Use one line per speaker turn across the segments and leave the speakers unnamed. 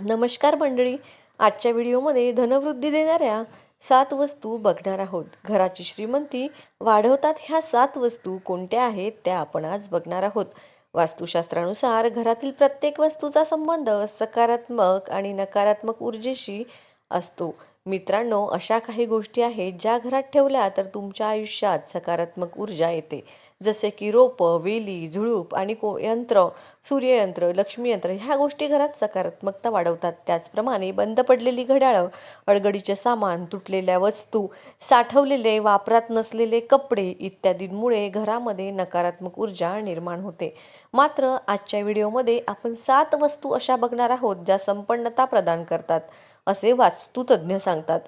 नमस्कार मंडळी आजच्या व्हिडिओमध्ये धनवृद्धी देणाऱ्या सात वस्तू बघणार आहोत. घराची श्रीमंती वाढवतात ह्या सात वस्तू कोणत्या आहेत त्या आपण आज बघणार आहोत. वास्तुशास्त्रानुसार घरातील प्रत्येक वस्तूचा संबंध सकारात्मक आणि नकारात्मक ऊर्जेशी असतो. मित्रांनो अशा काही गोष्टी आहेत ज्या घरात ठेवल्या तर तुमच्या आयुष्यात सकारात्मक ऊर्जा येते. जसे की रोपं वेली झुळूप आणि को यंत्र सूर्ययंत्र लक्ष्मीयंत्र ह्या गोष्टी घरात सकारात्मकता वाढवतात. त्याचप्रमाणे बंद पडलेली घड्याळं अडगडीचे सामान तुटलेल्या वस्तू साठवलेले वापरात नसलेले कपडे इत्यादींमुळे घरामध्ये नकारात्मक ऊर्जा निर्माण होते. मात्र आजच्या व्हिडिओमध्ये आपण सात वस्तू अशा बघणार आहोत ज्या संपन्नता प्रदान करतात. असे वास्तुतज्ञ सांगतात.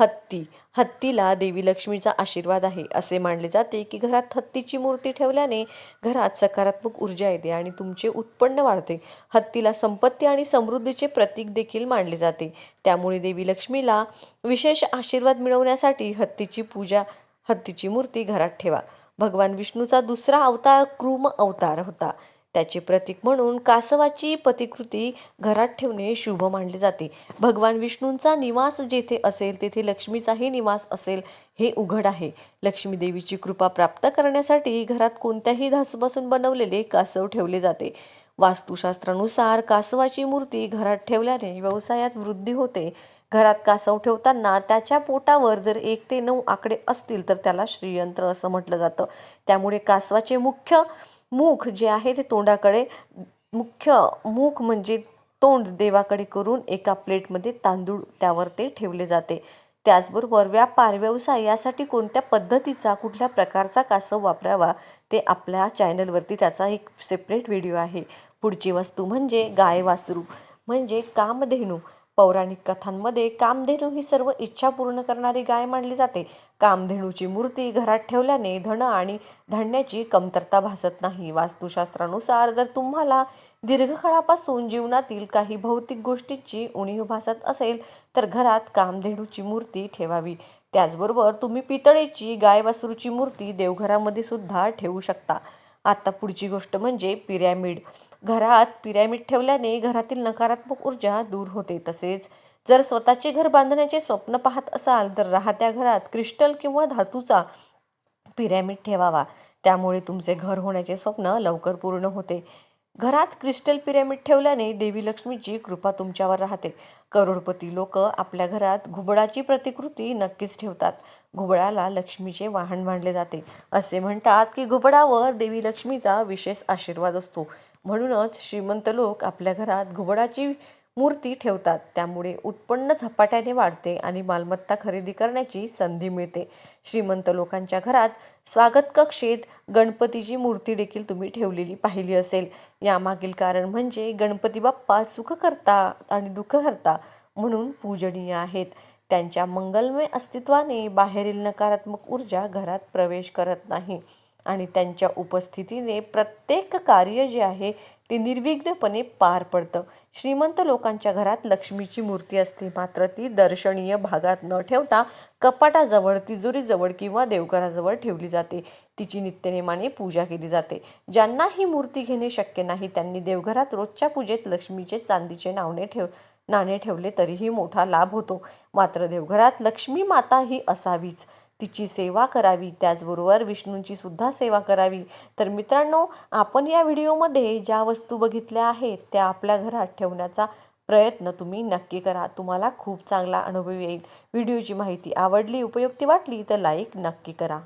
हत्ती हत्तीला देवी लक्ष्मीचा आशीर्वाद आहे. असे मानले जाते की घरात हत्तीची मूर्ती ठेवल्याने घरात सकारात्मक ऊर्जा येते आणि तुमचे उत्पन्न वाढते. हत्तीला संपत्ती आणि समृद्धीचे प्रतीक देखील मानले जाते. त्यामुळे देवी लक्ष्मीला विशेष आशीर्वाद मिळवण्यासाठी हत्तीची पूजा हत्तीची मूर्ती घरात ठेवा. भगवान विष्णूचा दुसरा अवतार क्रूम अवतार होता. त्याचे प्रतीक म्हणून कासवाची प्रतिकृती घरात ठेवणे शुभ मानले जाते. भगवान विष्णूंचा निवास जेथे असेल तेथे लक्ष्मीचाही निवास असेल हे उघड आहे. लक्ष्मी देवीची कृपा प्राप्त करण्यासाठी घरात कोणत्याही धासूपासून बनवलेले कासव ठेवले जाते. वास्तुशास्त्रानुसार कासवाची मूर्ती घरात ठेवल्याने व्यवसायात वृद्धी होते. घरात कासव ठेवताना त्याच्या पोटावर जर एक ते नऊ आकडे असतील तर त्याला श्रीयंत्र असं म्हटलं जातं. त्यामुळे कासवाचे मुख्य मुख जे आहे ते तोंडाकडे मुख्य मुख म्हणजे तोंड देवाकडे करून एका प्लेटमध्ये तांदूळ त्यावर ते ठेवले जाते. त्याचबरोबर व्यापार व्यवसाय यासाठी कोणत्या पद्धतीचा कुठल्या प्रकारचा कासव वापरावा ते आपल्या चॅनलवरती त्याचा एक सेपरेट व्हिडिओ आहे. पुढची वस्तू म्हणजे गाय वासरू म्हणजे कामधेनू. पौराणिक कथांमध्ये कामधेनू ही सर्व इच्छा पूर्ण करणारी गाय मानली जाते. कामधेनूची मूर्ती घरात ठेवल्याने धन आणि धान्याची कमतरता भासत नाही. वास्तुशास्त्रानुसार जर तुम्हाला दीर्घकाळापासून जीवनातील काही भौतिक गोष्टींची उणीव भासत असेल तर घरात कामधेनूची मूर्ती ठेवावी. त्याचबरोबर तुम्ही पितळेची गाय वासरूची मूर्ती देवघरामध्ये सुद्धा ठेवू शकता. आता पुढची गोष्ट म्हणजे पिरॅमिड. घरात पिरॅमिड ठेवल्याने घरातील नकारात्मक ऊर्जा दूर होते. तसेच जर स्वतःचे घर बांधण्याचे स्वप्न पाहत असाल तर राहत्या घरात क्रिस्टल किंवा धातूचा पिरॅमिड ठेवावा. त्यामुळे तुमचे घर होण्याचे स्वप्न लवकर पूर्ण होते. घरात क्रिस्टल पिरॅमिड ठेवल्याने देवी लक्ष्मीची कृपा तुमच्यावर राहते. करोडपती लोक आपल्या घरात घुबडाची प्रतिकृती नक्कीच ठेवतात. घुबडाला लक्ष्मीचे वाहन मानले जाते. असे म्हणतात की घुबडावर देवी लक्ष्मीचा विशेष आशीर्वाद असतो. म्हणूनच श्रीमंत लोक आपल्या घरात घुबडाची मूर्ती ठेवतात. त्यामुळे उत्पन्न झपाट्याने वाढते आणि मालमत्ता खरेदी करण्याची संधी मिळते. श्रीमंत लोकांच्या घरात स्वागत कक्षेत गणपतीची मूर्ती देखील तुम्ही ठेवलेली पाहिली असेल. यामागील कारण म्हणजे गणपती बाप्पा सुखकर्ता आणि दुःखकर्ता म्हणून पूजनीय आहेत. त्यांच्या मंगलमय अस्तित्वाने बाहेरील नकारात्मक ऊर्जा घरात प्रवेश करत नाही. आणि त्यांच्या उपस्थितीने प्रत्येक कार्य जे आहे ते निर्विघ्नपणे पार पडतं. श्रीमंत लोकांच्या घरात लक्ष्मीची मूर्ती असते. मात्र ती दर्शनीय भागात न ठेवता कपाटाजवळ तिजोरीजवळ किंवा देवघराजवळ ठेवली जाते. तिची नित्यनेमाने पूजा केली जाते. ज्यांना ही मूर्ती घेणे शक्य नाही त्यांनी देवघरात रोजच्या पूजेत लक्ष्मीचे चांदीचे नावणे ठेव नाणे ठेवले तरीही मोठा लाभ होतो. मात्र देवघरात लक्ष्मी माता ही असावीच. तिची सेवा करावी त्याचबरोबर विष्णूंची सुद्धा सेवा करावी. तर मित्रांनो आपण या व्हिडिओमध्ये ज्या वस्तू बघितल्या आहेत त्या आपल्या घरात ठेवण्याचा प्रयत्न तुम्ही नक्की करा. तुम्हाला खूप चांगला अनुभव येईल. व्हिडिओची माहिती आवडली उपयुक्ती वाटली तर लाईक नक्की करा.